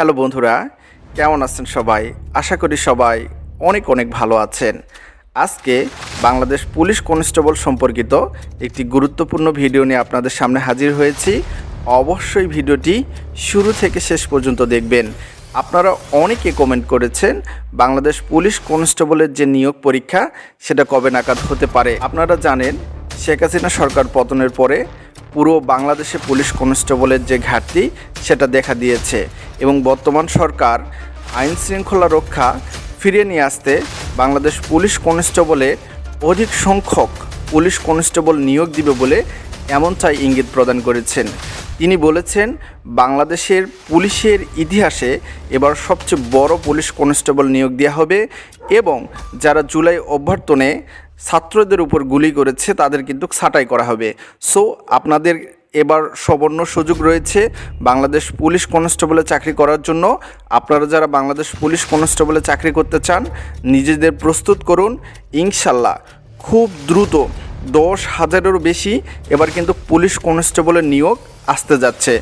Hello বন্ধুরা, কেমন আছেন সবাই? আশা করি সবাই অনেক অনেক ভালো আছেন। আজকে বাংলাদেশ পুলিশ কনস্টেবল সম্পর্কিত একটি গুরুত্বপূর্ণ ভিডিও নিয়ে আপনাদের সামনে হাজির হয়েছি। অবশ্যই ভিডিওটি শুরু থেকে শেষ পর্যন্ত দেখবেন। আপনারা অনেকে কমেন্ট করেছেন, বাংলাদেশ পুলিশ কনস্টেবলের যে নিয়োগ পরীক্ষা, সেটা কবে নাগাদ হতে পারে? আপনারা জানেন, শেখ হাসিনা সরকার পতনের পরে পুরো বাংলাদেশে পুলিশ কনস্টেবলের যে ঘাটতি, সেটা দেখা দিয়েছে। এবং বর্তমান সরকার আইন শৃঙ্খলা রক্ষা ফিরিয়ে নিয়ে আসতে বাংলাদেশ পুলিশ কনস্টেবলে অধিক সংখ্যক পুলিশ কনস্টেবল নিয়োগ দিবে বলে এমনটাই ইঙ্গিত প্রদান করেছেন। তিনি বলেছেন, বাংলাদেশের পুলিশের ইতিহাসে এবার সবচেয়ে বড় পুলিশ কনস্টেবল নিয়োগ দেওয়া হবে এবং যারা জুলাই অভ্যর্থনে ছাত্রদের উপর গুলি করেছে তাদের কিন্তু ছাঁটাই করা হবে। সো আপনাদের এবার সবর্ণ সুযোগ রয়েছে বাংলাদেশ পুলিশ কনস্টেবলে চাকরি করার জন্য। আপনারা যারা বাংলাদেশ পুলিশ কনস্টেবলে চাকরি করতে চান, নিজেদের প্রস্তুত করুন। ইনশাল্লাহ খুব দ্রুত দশ হাজারেরও বেশি এবার কিন্তু পুলিশ কনস্টেবলের নিয়োগ আসতে যাচ্ছে।